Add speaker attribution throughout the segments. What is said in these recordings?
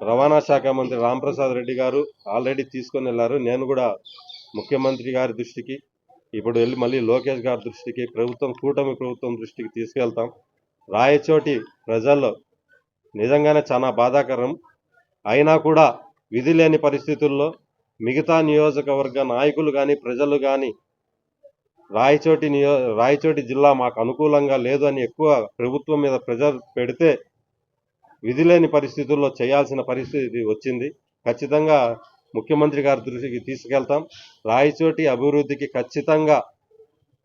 Speaker 1: రవాణా శాఖ మంత్రి రాంప్రసాద్ రెడ్డి గారు ఆల్రెడీ తీసుకొని వెళ్ళారు. నేను కూడా ముఖ్యమంత్రి గారి దృష్టికి ఇప్పుడు వెళ్ళి మళ్ళీ లోకేష్ గారి దృష్టికి ప్రభుత్వం కూటమి ప్రభుత్వం దృష్టికి తీసుకెళ్తాం. రాయచోటి ప్రజల్లో నిజంగానే చాలా బాధాకరం. అయినా కూడా విధి లేని పరిస్థితుల్లో మిగతా నియోజకవర్గ నాయకులు కానీ ప్రజలు కానీ రాయచోటి నియో రాయచోటి జిల్లా మాకు అనుకూలంగా లేదు అని ఎక్కువ ప్రభుత్వం మీద ప్రెజర్ పెడితే విధి లేని పరిస్థితుల్లో చేయాల్సిన పరిస్థితి వచ్చింది. ఖచ్చితంగా ముఖ్యమంత్రి గారి దృష్టికి తీసుకెళ్తాం. రాయచోటి అభివృద్ధికి ఖచ్చితంగా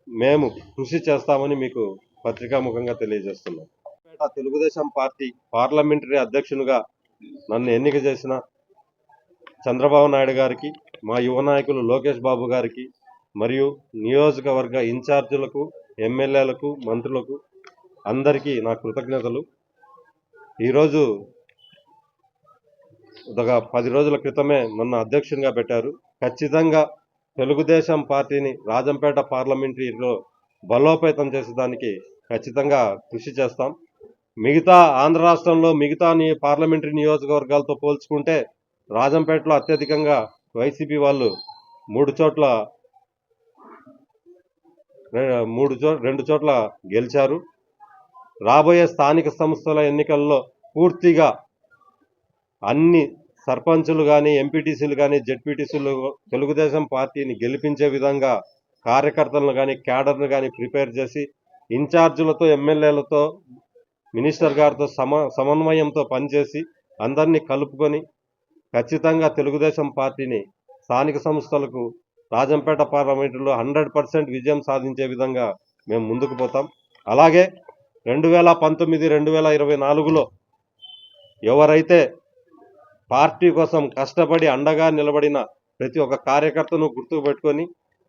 Speaker 1: మేము కృషి చేస్తామని మీకు పత్రికాముఖంగా తెలియజేస్తున్నాం. తెలుగుదేశం పార్టీ పార్లమెంటరీ అధ్యక్షునిగా నన్ను ఎన్నిక చేసిన చంద్రబాబు నాయుడు గారికి మా యువ నాయకులు లోకేష్ బాబు గారికి మరియు నియోజకవర్గ ఇన్ఛార్జీలకు ఎమ్మెల్యేలకు మంత్రులకు అందరికీ నా కృతజ్ఞతలు. ఈరోజు ఒక పది రోజుల క్రితమే నన్ను అధ్యక్షునిగా పెట్టారు. ఖచ్చితంగా తెలుగుదేశం పార్టీని రాజంపేట పార్లమెంటరీలో బలోపేతం చేసేదానికి ఖచ్చితంగా కృషి చేస్తాం. మిగతా ఆంధ్ర రాష్ట్రంలో మిగతా పార్లమెంటరీ నియోజకవర్గాలతో పోల్చుకుంటే రాజంపేటలో అత్యధికంగా వైసీపీ వాళ్ళు మూడు చోట్ల మూడు చో రెండు చోట్ల గెలిచారు. రాబోయే స్థానిక సంస్థల ఎన్నికల్లో పూర్తిగా అన్ని సర్పంచులు కానీ ఎంపీటీసీలు కానీ జెడ్పీటీసీలు తెలుగుదేశం పార్టీని గెలిపించే విధంగా కార్యకర్తలను కానీ క్యాడర్ను కానీ ప్రిపేర్ చేసి ఇన్ఛార్జీలతో ఎమ్మెల్యేలతో మినిస్టర్ గారితో సమ సమన్వయంతో పనిచేసి అందరినీ కలుపుకొని ఖచ్చితంగా తెలుగుదేశం పార్టీని స్థానిక సంస్థలకు రాజంపేట పార్లమెంటులో హండ్రెడ్ పర్సెంట్ విజయం సాధించే విధంగా మేము ముందుకు పోతాం. అలాగే రెండు వేల పంతొమ్మిది రెండు వేల ఇరవై నాలుగులో ఎవరైతే పార్టీ కోసం కష్టపడి అండగా నిలబడిన ప్రతి ఒక్క కార్యకర్తను గుర్తుపెట్టుకొని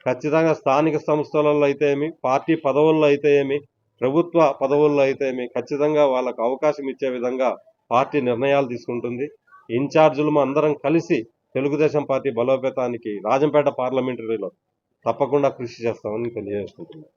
Speaker 1: ఖచ్చితంగా స్థానిక సంస్థలలో అయితే ఏమి పార్టీ పదవుల్లో అయితే ఏమి ప్రభుత్వ పదవుల్లో అయితే ఏమి ఖచ్చితంగా వాళ్ళకు అవకాశం ఇచ్చే విధంగా పార్టీ నిర్ణయాలు తీసుకుంటుంది. ఇన్ఛార్జీలు అందరం కలిసి తెలుగుదేశం పార్టీ బలోపేతానికి రాజంపేట పార్లమెంటరీలో తప్పకుండా కృషి చేస్తామని తెలియజేసుకుంటున్నాను